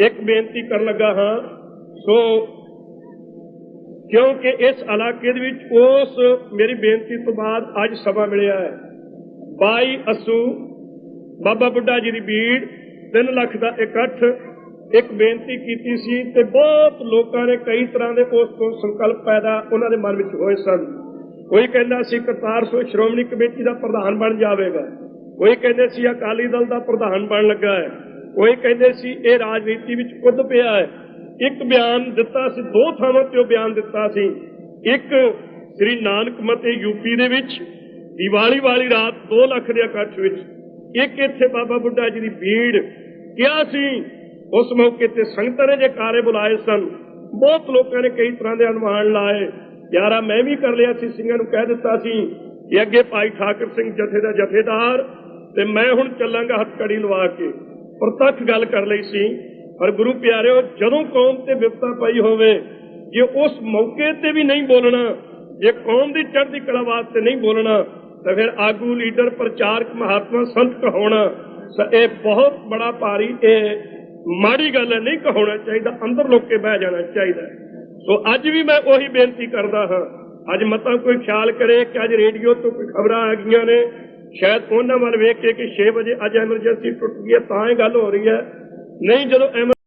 ਇੱਕ ਬੇਨਤੀ ਕਰਨ ਲੱਗਾ ਹਾਂ, ਸੋ ਕਿਉਂਕਿ ਇਸ ਇਲਾਕੇ ਦੇ ਵਿੱਚ ਉਸ ਮੇਰੀ ਬੇਨਤੀ ਤੋਂ ਬਾਅਦ ਅੱਜ ਸਭਾ ਮਿਲਿਆ ਹੈ। 22 ਅਸੂ, ਬਾਬਾ ਬੁੱਢਾ ਜੀ ਦੀ ਬੀੜ 3 ਲੱਖ ਦਾ ਇਕੱਠ, ਇੱਕ ਬੇਨਤੀ ਕੀਤੀ ਸੀ ਤੇ ਬਹੁਤ ਲੋਕਾਂ ਨੇ ਕਈ ਤਰ੍ਹਾਂ ਦੇ ਉਸ ਤੋਂ ਸੰਕਲਪ ਪੈਦਾ ਉਹਨਾਂ ਦੇ ਮਨ ਵਿੱਚ ਹੋਏ ਸਨ। ਕੋਈ ਕਹਿੰਦਾ ਸੀ ਕਰਤਾਰ ਸੋ ਸ਼੍ਰੋਮਣੀ ਕਮੇਟੀ ਦਾ ਪ੍ਰਧਾਨ ਬਣ ਜਾਵੇਗਾ। ਕੋਈ ਕਹਿੰਦੇ ਸੀ ਅਕਾਲੀ ਦਲ ਦਾ ਪ੍ਰਧਾਨ ਬਣ ਲੱਗਾ ਹੈ। ਕੋਈ ਕਹਿੰਦੇ ਸੀ, ਇਹ ਰਾਜਨੀਤੀ ਵਿੱਚ ਕੁੱਦ ਪਿਆ ਹੈ। ਇੱਕ ਬਿਆਨ ਦਿੱਤਾ ਸੀ, ਦੋ ਥਾਵਾਂ ਤੇ ਉਹ ਬਿਆਨ ਦਿੱਤਾ ਸੀ। ਇੱਕ ਸ੍ਰੀ ਨਾਨਕ ਮਤੇ ਯੂਪੀ ਦੇ ਵਿੱਚ, ਦੀਵਾਲੀ ਵਾਲੀ ਰਾਤ 2 ਲੱਖ ਦੇ ਇਕੱਠ ਵਿੱਚ। ਇੱਕ ਇੱਥੇ ਬਾਬਾ ਬੁੱਢਾ ਜੀ ਦੀ ਭੀੜ। ਕਿਹਾ ਸੀ, ਉਸ ਮੌਕੇ ਤੇ ਸੰਗਤਾਂ ਨੇ ਜੇ ਕਾਰੇ ਬੁਲਾਏ ਸਨ, ਬਹੁਤ ਲੋਕਾਂ ਨੇ ਕਈ ਤਰ੍ਹਾਂ ਦੇ ਅਨੁਮਾਨ ਲਾਏ। ਯਾਰਾ, ਮੈਂ ਵੀ ਕਰ ਲਿਆ ਸੀ, ਸਿੰਘਾਂ ਨੂੰ ਕਹਿ ਦਿੱਤਾ ਸੀ ਕਿ ਅੱਗੇ ਭਾਈ ਠਾਕਰ ਸਿੰਘ ਜਥੇ ਦਾ ਜਥੇਦਾਰ ਤੇ ਮੈਂ ਹੁਣ ਚੱਲਾਂਗਾ ਹੱਥਕੜੀ ਲਵਾ ਕੇ। ਪ੍ਰਤੱਖ ਗੱਲ ਕਰ ਲਈ ਸੀ। ਪਰ ਗੁਰੂ ਪਿਆਰਿਓ, ਜਦੋਂ ਕੌਮ ਤੇ ਵਿਪਤਾ ਪਈ ਹੋਵੇ, ਜੇ ਉਸ ਮੌਕੇ ਤੇ ਵੀ ਨਹੀਂ ਬੋਲਣਾ, ਜੇ ਕੌਮ ਦੀ ਚੜ੍ਹਦੀ ਕਲਾ ਵਾਸਤੇ ਨਹੀਂ ਬੋਲਣਾ, ਤਾਂ ਫਿਰ ਆਗੂ, ਲੀਡਰ, ਪ੍ਰਚਾਰਕ, ਮਹਾਤਮਾ, ਸੰਤ ਕਹਾਉਣਾ ਸ- ਇਹ ਬਹੁਤ ਬੜਾ ਭਾਰੀ, ਇਹ ਮਾੜੀ ਗੱਲ ਹੈ, ਨਹੀਂ ਕਹਾਉਣਾ ਚਾਹੀਦਾ, ਅੰਦਰ ਲੋਕ ਕੇ ਬਹਿ ਜਾਣਾ ਚਾਹੀਦਾ। ਸੋ ਅੱਜ ਵੀ ਮੈਂ ਉਹੀ ਬੇਨਤੀ ਕਰਦਾ ਹਾਂ। ਅੱਜ ਮਤਾਂ ਕੋਈ ਖਿਆਲ ਕਰੇ ਕਿ ਅੱਜ ਰੇਡੀਓ ਤੋਂ ਕੋਈ ਖਬਰਾਂ ਆ ਗਈਆਂ ਨੇ ਸ਼ਾਇਦ ਉਹਨਾਂ ਵੱਲ ਵੇਖ ਕੇ ਕਿ 6 ਵਜੇ ਅੱਜ ਐਮਰਜੈਂਸੀ ਟੁੱਟ ਗਈ ਹੈ, ਤਾਂ ਇਹ ਗੱਲ ਹੋ ਰਹੀ ਹੈ। ਨਹੀਂ, ਜਦੋਂ